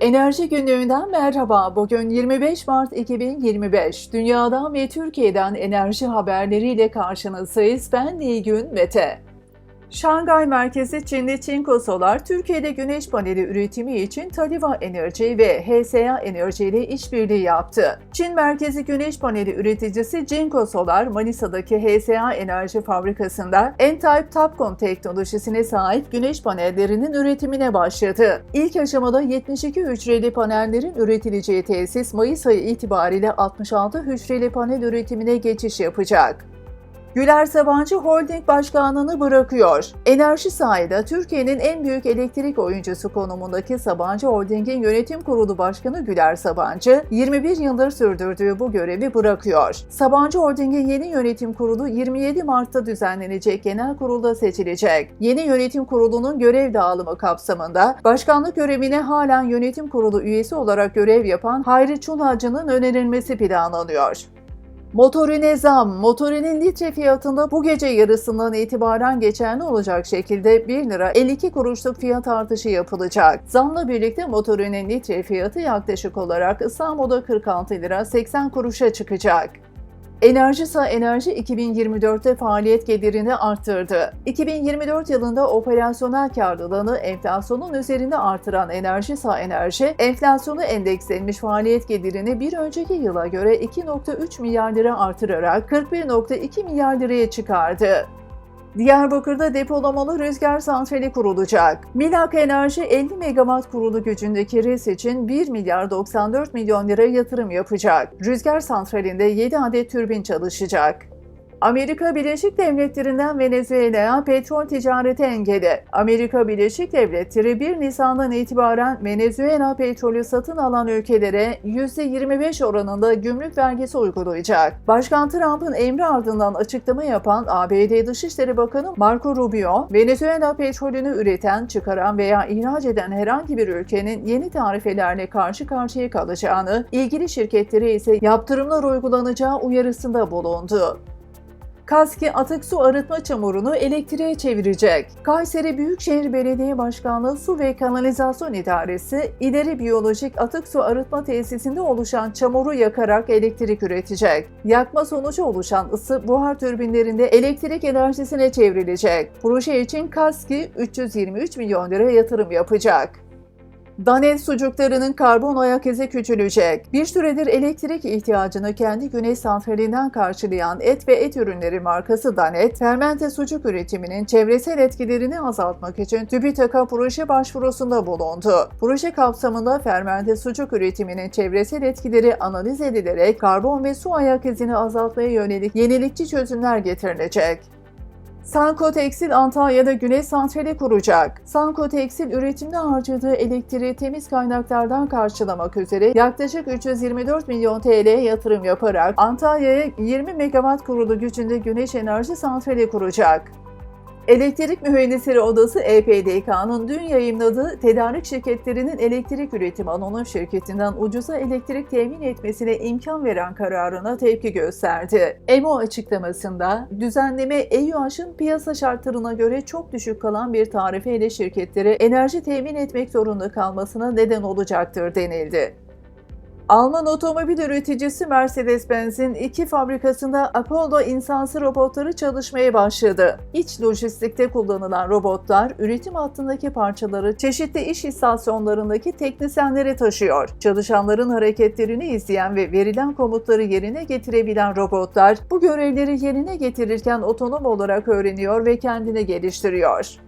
Enerji günlüğünden merhaba. Bugün 25 Mart 2025. Dünyadan ve Türkiye'den enerji haberleriyle karşınızdayız. Ben Nilgün Mete. Şangay merkezi Çinli Çinko Türkiye'de güneş paneli üretimi için Taliva Enerji ve HSA Enerji ile işbirliği yaptı. Çin merkezi güneş paneli üreticisi Jinko Solar, Manisa'daki HSA Enerji fabrikasında N-Type Topcon teknolojisine sahip güneş panellerinin üretimine başladı. İlk aşamada 72 hücreli panellerin üretileceği tesis Mayıs ayı itibariyle 66 hücreli panel üretimine geçiş yapacak. Güler Sabancı Holding Başkanlığını bırakıyor. Enerji sahada Türkiye'nin en büyük elektrik oyuncusu konumundaki Sabancı Holding'in yönetim kurulu başkanı Güler Sabancı, 21 yıldır sürdürdüğü bu görevi bırakıyor. Sabancı Holding'in yeni yönetim kurulu 27 Mart'ta düzenlenecek genel kurulda seçilecek. Yeni yönetim kurulunun görev dağılımı kapsamında başkanlık görevine halen yönetim kurulu üyesi olarak görev yapan Hayri Çulhacı'nın önerilmesi planlanıyor. Motorine zam, motorinin litre fiyatında bu gece yarısından itibaren geçerli olacak şekilde 1 lira 52 kuruşluk fiyat artışı yapılacak. Zamla birlikte motorinin litre fiyatı yaklaşık olarak İstanbul'da 46 lira 80 kuruşa çıkacak. Enerjisa Enerji 2024'te faaliyet gelirini arttırdı. 2024 yılında operasyonel karlılığını enflasyonun üzerinde artıran Enerjisa Enerji, enflasyonu endekslenmiş faaliyet gelirini bir önceki yıla göre 2.3 milyar lira artırarak 41.2 milyar liraya çıkardı. Diyarbakır'da depolamalı rüzgar santrali kurulacak. Milak Enerji 50 megawatt kurulu gücündeki RES için 1 milyar 94 milyon lira yatırım yapacak. Rüzgar santralinde 7 adet türbin çalışacak. Amerika Birleşik Devletleri'nden Venezuela'ya petrol ticareti engeli. Amerika Birleşik Devletleri 1 Nisan'dan itibaren Venezuela petrolü satın alan ülkelere %25 oranında gümrük vergisi uygulayacak. Başkan Trump'ın emri ardından açıklama yapan ABD Dışişleri Bakanı Marco Rubio, Venezuela petrolünü üreten, çıkaran veya ihraç eden herhangi bir ülkenin yeni tarifelerle karşı karşıya kalacağını, ilgili şirketlere ise yaptırımlar uygulanacağı uyarısında bulundu. Kaski atık su arıtma çamurunu elektriğe çevirecek. Kayseri Büyükşehir Belediye Başkanlığı Su ve Kanalizasyon İdaresi, ileri biyolojik atık su arıtma tesisinde oluşan çamuru yakarak elektrik üretecek. Yakma sonucu oluşan ısı buhar türbinlerinde elektrik enerjisine çevrilecek. Proje için Kaski 323 milyon lira yatırım yapacak. Danel sucuklarının karbon ayak izi küçülecek. Bir süredir elektrik ihtiyacını kendi güneş santralinden karşılayan et ve et ürünleri markası Danet, fermente sucuk üretiminin çevresel etkilerini azaltmak için TÜBİTAK'a proje başvurusunda bulundu. Proje kapsamında fermente sucuk üretiminin çevresel etkileri analiz edilerek karbon ve su ayak izini azaltmaya yönelik yenilikçi çözümler getirilecek. Sanko Antalya'da güneş santrali kuracak. Sanko üretimde harcadığı elektriği temiz kaynaklardan karşılamak üzere yaklaşık 324 milyon TL yatırım yaparak Antalya'ya 20 megawatt kurulu gücünde güneş enerji santrali kuracak. Elektrik Mühendisleri Odası EPDK'nın dün yayınladığı tedarik şirketlerinin elektrik üretim anonim şirketinden ucuza elektrik temin etmesine imkan veren kararına tepki gösterdi. EMO açıklamasında düzenleme EÜH'ın piyasa şartlarına göre çok düşük kalan bir tarifeyle şirketlere enerji temin etmek zorunda kalmasına neden olacaktır denildi. Alman otomobil üreticisi Mercedes-Benz'in iki fabrikasında Apollo insansı robotları çalışmaya başladı. İç lojistikte kullanılan robotlar üretim hattındaki parçaları çeşitli iş istasyonlarındaki teknisyenlere taşıyor. Çalışanların hareketlerini izleyen ve verilen komutları yerine getirebilen robotlar bu görevleri yerine getirirken otonom olarak öğreniyor ve kendini geliştiriyor.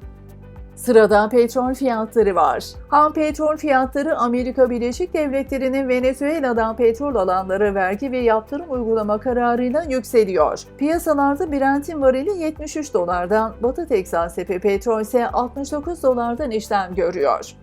Sırada petrol fiyatları var. Ham petrol fiyatları Amerika Birleşik Devletleri'nin Venezuela'dan petrol alanlara vergi ve yaptırım uygulama kararıyla yükseliyor. Piyasalarda Brent'in varili 73 dolardan, Batı Teksas petrol ise 69 dolardan işlem görüyor.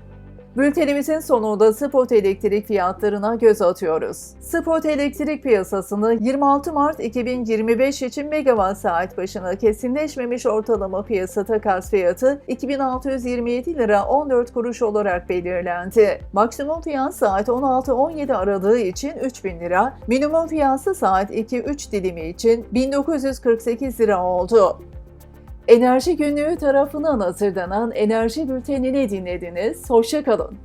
Bültenimizin sonunda spot elektrik fiyatlarına göz atıyoruz. Spot elektrik piyasasında 26 Mart 2025 için megawatt saat başına kesinleşmemiş ortalama piyasa takas fiyatı 2627 lira 14 kuruş olarak belirlendi. Maksimum fiyat saat 16-17 aralığı için 3000 lira, minimum fiyatı saat 2-3 dilimi için 1948 lira oldu. Enerji Günlüğü tarafından hazırlanan Enerji Bülteni'ni dinlediniz. Hoşçakalın.